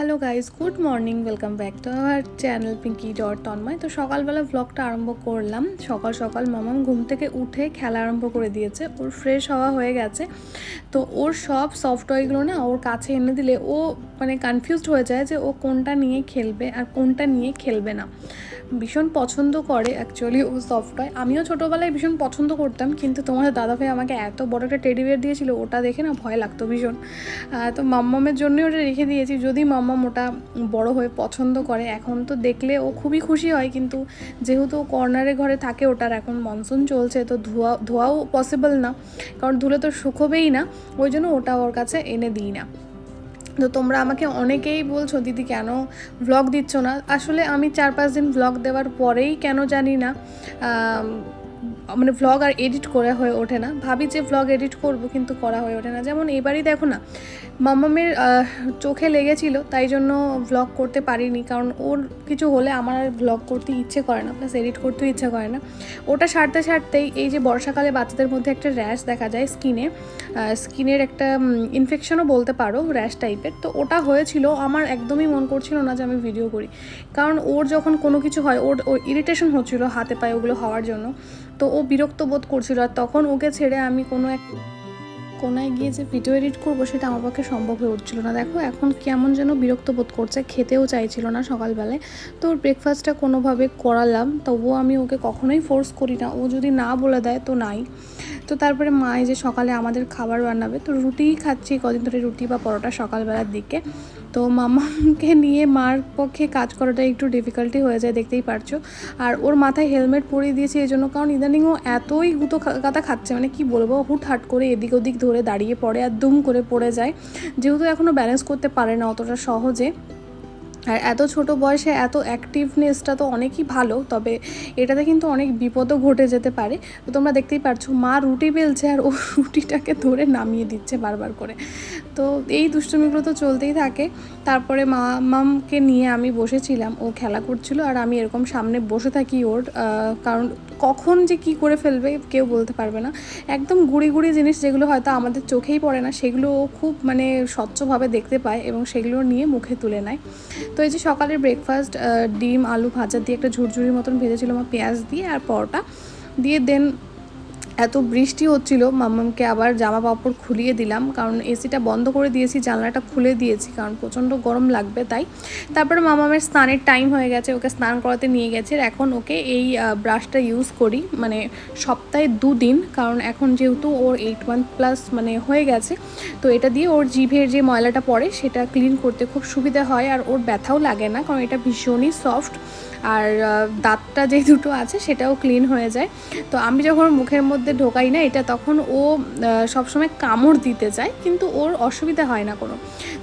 Hello guys good morning welcome back to our channel Pinky dot Tanmoy তো সকালবেলা ব্লগটা আরম্ভ করলাম। সকাল সকাল মামাম ঘুম থেকে উঠে খেলা আরম্ভ করে দিয়েছে। ওর ফ্রেশ হওয়া হয়ে গেছে। তো ওর সব সফটওয়্যারগুলো না ওর কাছে এনে দিলে ও মানে কনফিউজড হয়ে যায় যে ও কোনটা নিয়ে খেলবে আর কোনটা নিয়ে খেলবে না। ভীষণ পছন্দ করে অ্যাকচুয়ালি ও সফটওয়্যার আমিও ছোটোবেলায় ভীষণ পছন্দ করতাম, কিন্তু তোমাদের দাদাভাই আমাকে এত বড় একটা টেডি বিয়ার দিয়েছিল, ওটা দেখে না ভয় লাগতো ভীষণ। তো মাম্মামের জন্যই ওটা রেখে দিয়েছি। যদি মাম্মাম ওটা বড় হয়ে পছন্দ করে, এখন তো দেখলে ও খুবই খুশি হয়, কিন্তু যেহেতু কর্নারে ঘরে থাকে, ওটার এখন মনসুন চলছে, তো ধোয়া, ধোয়াও পসিবল না। কারণ ধুলে তো শুকোবেই না, ওই জন্য ওটা ওর কাছে এনে দিই না। তো তোমরা আমাকে অনেকেই বলছো, দিদি, কেন ব্লগ দিচ্ছ না? আসলে আমি চার পাঁচ দিন ব্লগ দেওয়ার পরেই কেন জানি না মানে ভ্লগ আর এডিট করে হয়ে ওঠে না। ভাবি যে ভ্লগ এডিট করব কিন্তু করা হয়ে ওঠে না। যেমন এবারই দেখো না মাম্মামের আহ, চোখে লেগেছিল তাই জন্য ভ্লগ করতে পারিনি। কারণ ওর কিছু হলে আমার আর ভ্লগ করতে ইচ্ছে করে না প্লাস এডিট করতেও ইচ্ছে করে না। ওটা সারতে সারতেই এই যে বর্ষাকালে বাচ্চাদের মধ্যে একটা র্যাশ দেখা যায় স্কিনে স্কিনের একটা ইনফেকশনও বলতে পারো র্যাশ টাইপের তো ওটা হয়েছিল আমার একদমই মন করছিল না যে আমি ভিডিও করি। কারণ ওর যখন কোনো কিছু হয় ওর ওর ইরিটেশন হচ্ছিল হাতে পায়ে ওগুলো হওয়ার জন্য। তো ও বিরক্ত বোধ করছিল আর তখন ওকে ছেড়ে আমি কোনো এক কোনায় গিয়ে যে ভিডিও এডিট করব সেটা আমার পক্ষে সম্ভব হয়ে উঠছিল না। দেখো, এখন কেমন যেন বিরক্ত বোধ করছে, খেতেও চাইছিল না সকালবেলায়। তো ওর ব্রেকফাস্টটা কোনোভাবে করালাম, তবুও আমি ওকে কখনোই ফোর্স করি না। ও যদি না বলে দেয় তো নাই। তো তারপরে মা যে সকালে আমাদের খাবার বানাবে, তো রুটিই খাচ্ছি কদিন ধরে, রুটি বা পরোটা সকালবেলার দিকে। তো মামাকে নিয়ে মার পক্ষে কাজ করাটা একটু ডিফিকাল্টি হয়ে যায়, দেখতেই পারছ। আর ওর মাথায় হেলমেট পরিয়ে দিয়েছে এই জন্য, কারণ ইদানিং ও এতই হুতো কাতা খাচ্ছে মানে কি বলব হুট হাট করে এদিক ওদিক ধরে দাঁড়িয়ে পড়ে আর দুম করে পড়ে যায়। যেহেতু এখনও ব্যালেন্স করতে পারে না অতটা সহজে। আর এত ছোট বয়সে এত অ্যাক্টিভনেসটা তো অনেকই ভালো, তবে এটাতে কিন্তু অনেক বিপদও ঘটে যেতে পারে। তো তোমরা দেখতেই পারছ, মা রুটি বেলছে আর ও রুটিটাকে ধরে নামিয়ে দিচ্ছে বারবার করে। তো এই দুষ্টুমিগুলো তো চলতেই থাকে। তারপরে মা, মামকে নিয়ে আমি বসেছিলাম, ও খেলা করছিল আর আমি এরকম সামনে বসে থাকি ওর কারণ কখন যে কি করে ফেলবে কেউ বলতে পারবে না। একদম গুড়ি গুড়ি জিনিস যেগুলো হয়তো আমাদের চোখেই পড়ে না, সেগুলো ও খুব মানে স্বচ্ছভাবে দেখতে পায় এবং সেগুলো নিয়ে মুখে তুলে নেয়। তো এই যে সকালের ব্রেকফাস্ট ডিম, আলু ভাজা দিয়ে একটা ঝুরঝুরির মতন ভেজেছিলাম, পেঁয়াজ দিয়ে আর পরোটা দিয়ে দেন এত বৃষ্টি হচ্ছিল, মাম্মামকে আবার জামা কাপড় খুলিয়ে দিলাম, কারণ এসিটা বন্ধ করে দিয়েছি, জানলাটা খুলে দিয়েছি, কারণ প্রচণ্ড গরম লাগবে তাই। তারপরে মামামের স্নানের টাইম হয়ে গেছে, ওকে স্নান করাতে নিয়ে গেছে এখন ওকে এই ব্রাশটা ইউজ করি মানে সপ্তাহে দুদিন, কারণ এখন যেহেতু ওর এইট মান্থ প্লাস মানে হয়ে গেছে, তো এটা দিয়ে ওর জিভের যে ময়লাটা পড়ে, সেটা ক্লিন করতে খুব সুবিধা হয়, আর ওর ব্যথাও লাগে না, কারণ এটা ভীষণই সফট আর দাঁতটা যে দুটো আছে, সেটাও ক্লিন হয়ে যায়। তো আমি যখন মুখের মধ্যে ঢোকাই না, এটা তখন ও সবসময় কামড় দিতে চায়, কিন্তু ওর অসুবিধা হয় না কোনো।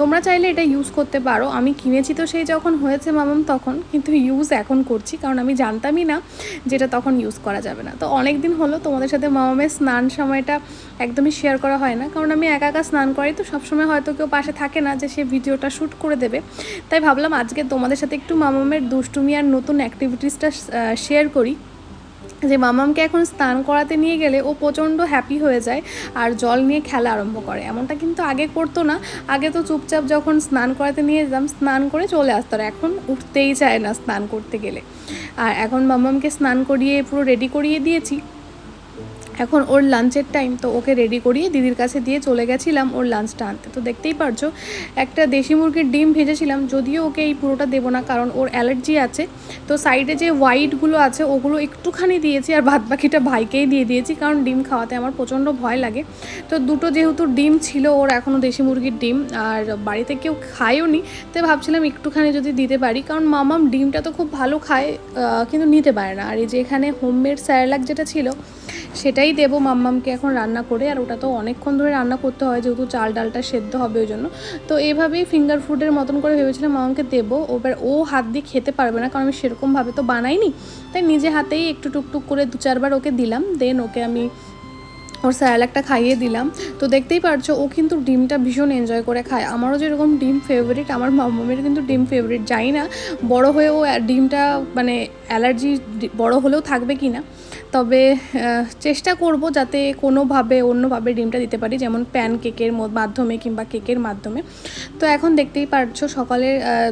তোমরা চাইলে এটা ইউজ করতে পারো। আমি কিনেছি তো সেই যখন হয়েছে মামাম তখন, কিন্তু ইউজ এখন করছি, কারণ আমি জানতামই না যেটা তখন ইউজ করা যাবে না। তো অনেক দিন হলো তোমাদের সাথে মামামের স্নান সময়টা একদমই শেয়ার করা হয় না, কারণ আমি একা একা স্নান করি, তো সবসময় হয়তো কেউ পাশে থাকে না যে সে ভিডিওটা শ্যুট করে দেবে। তাই ভাবলাম আজকে তোমাদের সাথে একটু মামামের দুষ্টুমি আর নতুন অ্যাক্টিভিটিসটা শেয়ার করি। যে মামামকে এখন স্নান করাতে নিয়ে গেলে ও প্রচণ্ড হ্যাপি হয়ে যায় আর জল নিয়ে খেলা আরম্ভ করে। এমনটা কিন্তু আগে করতো না। আগে তো চুপচাপ যখন স্নান করাতে নিয়ে যেতাম, স্নান করে চলে আসতো আর এখন উঠতেই চায় না স্নান করতে গেলে। আর এখন মামামকে স্নান করিয়ে পুরো রেডি করিয়ে দিয়েছি। এখন ওর লাঞ্চের টাইম তো ওকে রেডি করিয়ে দিদির কাছে দিয়ে চলে গেছিলাম ওর লাঞ্চটা আনতে। তো দেখতেই পারছ, একটা দেশি মুরগির ডিম ভেজেছিলাম, যদিও ওকে এই পুরোটা দেবো না কারণ ওর অ্যালার্জি আছে। তো সাইডে যে হোয়াইটগুলো আছে, ওগুলো একটুখানি দিয়েছি আর ভাত বাকিটা ভাইকেই দিয়ে দিয়েছি কারণ ডিম খাওয়াতে আমার প্রচণ্ড ভয় লাগে। তো দুটো যেহেতু ডিম ছিল ওর এখনও দেশি মুরগির ডিম, আর বাড়িতে কেউ খায়ও নি তাই ভাবছিলাম একটুখানি যদি দিতে পারি, কারণ মামাম ডিমটা তো খুব ভালো খায় কিন্তু নিতে পারে না। আর এই যে এখানে হোমমেড স্যারেলাক যেটা ছিল, সেটাই দেবো মাম্মামকে এখন রান্না করে, আর ওটা তো অনেকক্ষণ ধরে রান্না করতে হয়, যেহেতু চাল ডালটা সেদ্ধ হবে ওই জন্য। তো এইভাবেই ফিঙ্গার ফুডের মতন করে ভেবেছিলাম মামাকে দেবো, এবার ও হাত দিয়ে খেতে পারবে না, কারণ আমি সেরকমভাবে তো বানাইনি। তাই নিজে হাতেই একটু টুকটুক করে দু চারবার ওকে দিলাম দেন ওকে আমি ওর স্যালাডটা খাইয়ে দিলাম। তো দেখতেই পারছ, ও কিন্তু ডিমটা ভীষণ এনজয় করে খায়। আমারও যেরকম ডিম ফেভারিট আমার মামের কিন্তু ডিম ফেভারিট জানি না বড় হয়ে ও ডিমটা মানে অ্যালার্জি বড় হলেও থাকবে কি না তবে চেষ্টা করব যাতে কোনোভাবে অন্যভাবে ডিমটা দিতে পারি, যেমন প্যান কেকের মাধ্যমে কিংবা কেকের মাধ্যমে। তো এখন দেখতেই পারছ সকালে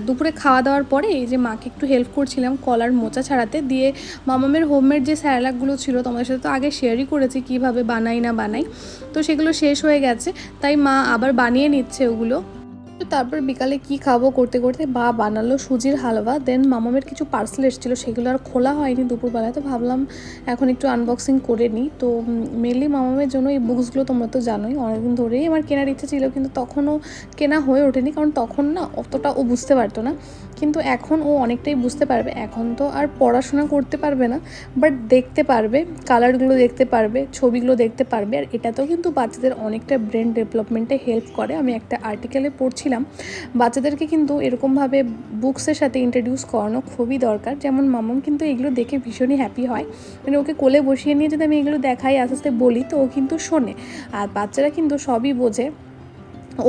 দুপুরে খাওয়া দাওয়ার পরে এই যে মাকে একটু হেল্প করছিলাম কলার মোচা ছাড়াতে, দিয়ে মামামের হোমমেড যে স্যালাকগুলো ছিল তোমাদের সাথে তো আগে শেয়ারই করেছি কীভাবে বানাই না বানাই। তো সেগুলো শেষ হয়ে গেছে, তাই মা আবার বানিয়ে নিচ্ছে ওগুলো। তো তারপর বিকালে কি খাব করতে করতে বা বানালো সুজির হালুয়া দেন মামামের কিছু পার্সেল এসেছিল, সেগুলো আর খোলা হয়নি দুপুরবেলায়, তো ভাবলাম এখন একটু আনবক্সিং করে নিই। তো মেনলি মামামের জন্য এই বুকসগুলো তোমরা তো জানোই, অনেকদিন ধরেই আমার কেনার ইচ্ছে ছিল, কিন্তু তখনও কেনা হয়ে ওঠেনি, কারণ তখন না অতটা ও বুঝতে পারতো না। কিন্তু এখন ও অনেকটাই বুঝতে পারবে। এখন তো আর পড়াশোনা করতে পারবে না বাট দেখতে পারবে কালারগুলো দেখতে পারবে, ছবিগুলো দেখতে পারবে, আর এটাতেও কিন্তু বাচ্চাদের অনেকটা ব্রেন ডেভেলপমেন্টে হেল্প করে। আমি একটা আর্টিকেলে পড়ছিলাম, বাচ্চাদেরকে কিন্তু এরকমভাবে বুকসের সাথে ইন্ট্রোডিউস করানো খুবই দরকার। যেমন মামাম কিন্তু এগুলো দেখে ভীষণই হ্যাপি হয়। মানে ওকে কোলে বসিয়ে নিয়ে যদি আমি এগুলো দেখাই, আস্তে আস্তে বলি, তো ও কিন্তু শোনে। আর বাচ্চারা কিন্তু সবই বোঝে।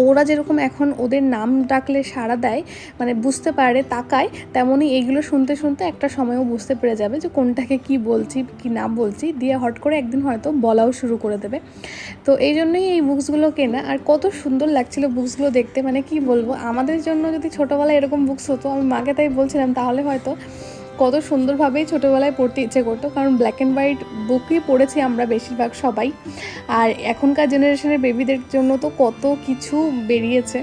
ওরা যেরকম এখন ওদের নাম ডাকলে সাড়া দেয় মানে বুঝতে পারে, তাকায়, তেমনই এইগুলো শুনতে শুনতে একটা সময়ও বুঝতে পেরে যাবে যে কোনটাকে কি বলছি, কি না বলছি, দিয়ে হট করে একদিন হয়তো বলাও শুরু করে দেবে। তো এই জন্যই এই বুকসগুলো কেনা। আর কত সুন্দর লাগছিল বুকসগুলো দেখতে মানে কি বলব, আমাদের জন্য যদি ছোটোবেলায় এরকম বুকস হতো, আমি মাকে তাই বলছিলাম, তাহলে হয়তো কত সুন্দরভাবেই ছোটোবেলায় পড়তে ইচ্ছে করতো, কারণ ব্ল্যাক অ্যান্ড হোয়াইট বুকই পড়েছি আমরা বেশিরভাগ সবাই। আর এখনকার জেনারেশনের বেবিদের জন্য তো কত কিছু বেরিয়েছে।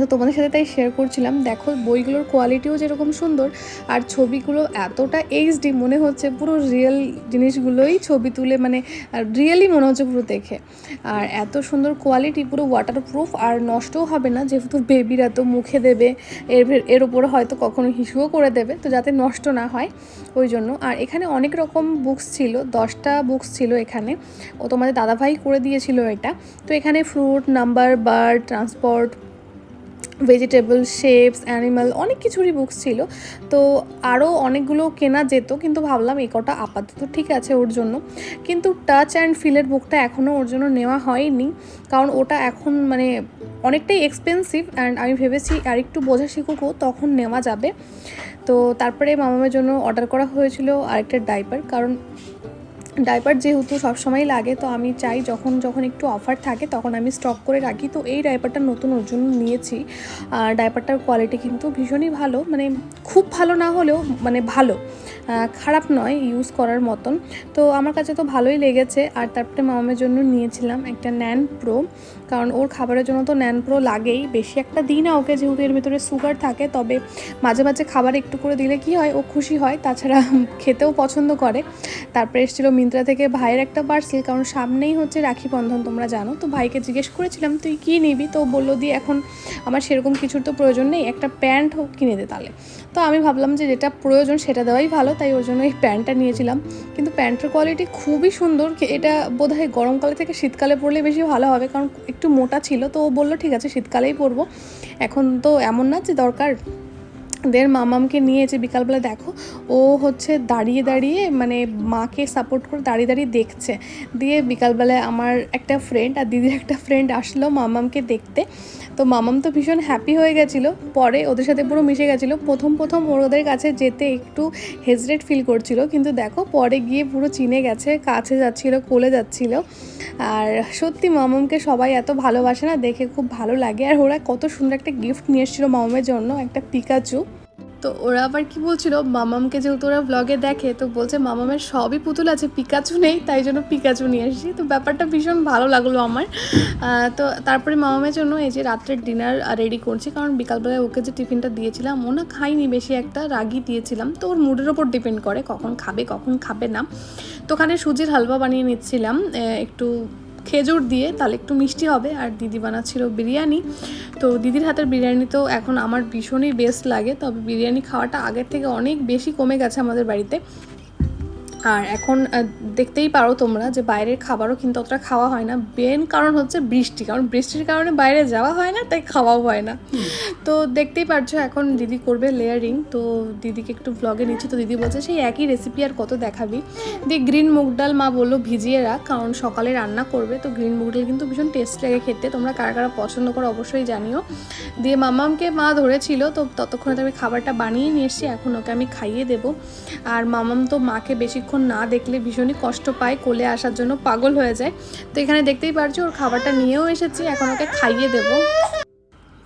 তো তোমাদের সাথে তাই শেয়ার করছিলাম। দেখো, বইগুলোর কোয়ালিটিও যেরকম সুন্দর, আর ছবিগুলো এতটা এইচডি মনে হচ্ছে, পুরো রিয়েল জিনিসগুলোই ছবি তুলে মানে রিয়েলি মনে হচ্ছে পুরো দেখে। আর এত সুন্দর কোয়ালিটি পুরো ওয়াটারপ্রুফ আর নষ্টও হবে না, যেহেতু বেবিরা তো মুখে দেবে, এর এর উপরে হয়তো কখনো হিসুও করে দেবে, তো যাতে নষ্ট না হয়, ওই জন্য। আর এখানে অনেক রকম বুকস ছিল, দশটা বুকস ছিল এখানে। ও তোমাদের দাদাভাই করে দিয়েছিল এটা। তো এখানে fruit number bird transport vegetable shapes animal অনেক কিছুরই বুকস ছিল। তো আরও অনেকগুলো কেনা যেত, কিন্তু ভাবলাম এই কটা আপাতত ঠিক আছে ওর জন্য। কিন্তু টাচ অ্যান্ড ফিলের বুকটা এখনও ওর জন্য নেওয়া হয়নি, কারণ ওটা এখন মানে অনেকটাই এক্সপেন্সিভ অ্যান্ড আমি ভেবেছি আর একটু বোঝা শিখুকও তখন নেওয়া যাবে। তো তারপরে মামামের জন্য অর্ডার করা হয়েছিল আরেকটা ডাইপার কারণ ডাইপার যেহেতু সবসময় লাগে, তো আমি চাই যখন যখন একটু অফার থাকে তখন আমি স্টক করে রাখি। তো এই ডাইপারটা নতুন ওর জন্য নিয়েছি। আর ডাইপারটার কোয়ালিটি কিন্তু ভীষণই ভালো। মানে খুব ভালো না হলেও মানে ভালো। খারাপ নয় ইউজ করার মতন। তো আমার কাছে তো ভালোই লেগেছে। আর তারপরে মামামের জন্য নিয়েছিলাম একটা ন্যান প্রো কারণ ওর খাবারের জন্য তো ন্যান প্রো লাগেই। বেশি একটা দিই না ওকে, যেহেতু এর ভিতরে সুগার থাকে, তবে মাঝে মাঝে খাবার একটু করে দিলে কি হয়, ও খুশি হয়। তাছাড়া খেতেও পছন্দ করে। তারপরে এসেছিল মিন্ত্রা থেকে ভাইয়ের একটা পার্সেল কারণ সামনেই হচ্ছে রাখি বন্ধন, তোমরা জানো। তো ভাইকে জিজ্ঞেস করেছিলাম, তুই কী নিবি? তো বলল দিয়ে এখন আমার সেরকম কিছুর তো প্রয়োজন নেই, একটা প্যান্ট কিনে দে তাহলে। তো আমি ভাবলাম যে যেটা প্রয়োজন সেটা দেওয়াই ভালো, তাই ওর জন্য এই প্যান্টটা নিয়েছিলাম। কিন্তু প্যান্টের কোয়ালিটি খুবই সুন্দর এটা বোধহয় গরমকালে থেকে শীতকালে পরলে বেশি ভালো হবে, কারণ একটু মোটা ছিল, তো ও বলল, ঠিক আছে, শীতকালেই পরবো। এখন তো এমন না যে দরকার দের মামামকে নিয়েছে বিকালবেলা দেখো, ও হচ্ছে দাঁড়িয়ে দাঁড়িয়ে মানে মাকে সাপোর্ট করে দাঁড়িয়ে দাঁড়িয়ে দেখছে। দিয়ে বিকালবেলায় আমার একটা ফ্রেন্ড আর দিদির একটা ফ্রেন্ড আসলো মামামকে দেখতে। তো মামাম তো ভীষণ হ্যাপি হয়ে গেছিল। পরে ওদের সাথে পুরো মিশে গেছিল। প্রথম প্রথম ওর ওদের কাছে যেতে একটু হেজরেট ফিল করছিল। কিন্তু দেখো, পরে গিয়ে পুরো চিনে গেছে, কাছে যাচ্ছিল, কোলে যাচ্ছিল। আর সত্যি মামামকে সবাই এত ভালোবাসে না, দেখে খুব ভালো লাগে। আর ওরা কত সুন্দর একটা গিফট নিয়ে এসেছিল মামামের জন্য, একটা পিকাচু তো ওরা আবার কি বলছিল? মামামকে যেহেতু ওরা ব্লগে দেখে, তো বলছে মামামের সবই পুতুল আছে পিকাচু নেই, তাই জন্য পিকাচু নিয়ে এসেছি। তো ব্যাপারটা ভীষণ ভালো লাগল আমার। তো তারপরে মামামের জন্য এই যে রাত্রের ডিনার রেডি করছি, কারণ বিকালবেলায় ওকে যে টিফিনটা দিয়েছিলাম, ও না খাইনি বেশি একটা রাগি দিয়েছিলাম। তো ওর মুডের ওপর ডিপেন্ড করে, কখন খাবে কখন খাবে না। তো ওখানে সুজির হালুয়া বানিয়ে নিচ্ছিলাম একটু খেজুর দিয়ে, তাহলে একটু মিষ্টি হবে। আর দিদি বানাচ্ছিল বিরিয়ানি। তো দিদির হাতের বিরিয়ানি তো এখন আমার ভীষণই বেস্ট লাগে। তবে বিরিয়ানি খাওয়াটা আগের থেকে অনেক বেশি কমে গেছে আমাদের বাড়িতে। আর এখন দেখতেই পারো তোমরা যে বাইরের খাবারও কিন্তু অতটা খাওয়া হয় না। মেন কারণ হচ্ছে বৃষ্টি, কারণ বৃষ্টির কারণে বাইরে যাওয়া হয় না, তাই খাওয়াও হয় না। তো দেখতেই পারছ এখন দিদি করবে লেয়ারিং তো দিদিকে একটু ব্লগে নিচ্ছি। তো দিদি বলছে, সেই একই রেসিপি আর কত দেখাবি? দিয়ে গ্রিন মুগ ডাল মা বলল, ভিজিয়ে রাখ, কারণ সকালে রান্না করবে। তো গ্রিন মুগ ডাল কিন্তু ভীষণ টেস্ট লাগে খেতে। তোমরা কারা কারা পছন্দ করো অবশ্যই জানিও। দিয়ে মামামকে মা ধরেছিল, তো ততক্ষণে তো আমি খাবারটা বানিয়ে নিয়ে এসেছি, এখন ওকে আমি খাইয়ে দেবো। আর মামাম তো মাকে বেশিক্ষণ কিছুক্ষণ না দেখলে ভীষণই কষ্ট পায়, কোলে আসার জন্য পাগল হয়ে যায়। তো এখানে দেখতেই পারছি, ওর খাবারটা নিয়েও এসেছি, এখন ওকে খাইয়ে দেবো।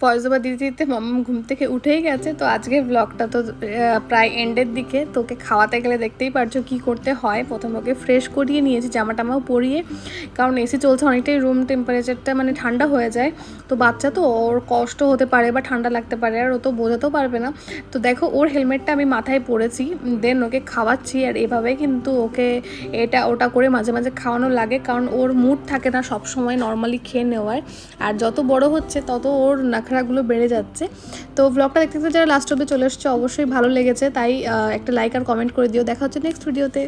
পয়সবা দিতে দিতে মাম্মাম ঘুম থেকে উঠেই গেছে। তো আজকের ব্লগটা তো প্রায় এন্ডের দিকে। তোকে খাওয়াতে গেলে দেখতেই পারছ কি করতে হয়। প্রথমে ওকে ফ্রেশ করিয়ে নিয়েছি জামা টামাও পরিয়ে। কারণ এসি চলছে অনেকটাই রুম টেম্পারেচারটা মানে ঠান্ডা হয়ে যায়। তো বাচ্চা তো, ওর কষ্ট হতে পারে বা ঠান্ডা লাগতে পারে, আর ও তো বোঝাতেও পারবে না। তো দেখো, ওর হেলমেটটা আমি মাথায় পরেছি। দেন ওকে খাওয়াচ্ছি, আর এভাবে কিন্তু ওকে এটা ওটা করে মাঝে মাঝে খাওয়ানো লাগে। কারণ ওর মুড থাকে না সব সময় নর্মালি খেয়ে নেওয়ার। আর যত বড় হচ্ছে, তত ওর নাখরাগুলো বেড়ে যাচ্ছে। তো ব্লগটা দেখতে দেখতে যারা লাস্ট অব্দি চলে এসছে, অবশ্যই ভালো লেগেছে। তাই একটা লাইক আর কমেন্ট করে দিও। দেখা হচ্ছে নেক্সট ভিডিওতে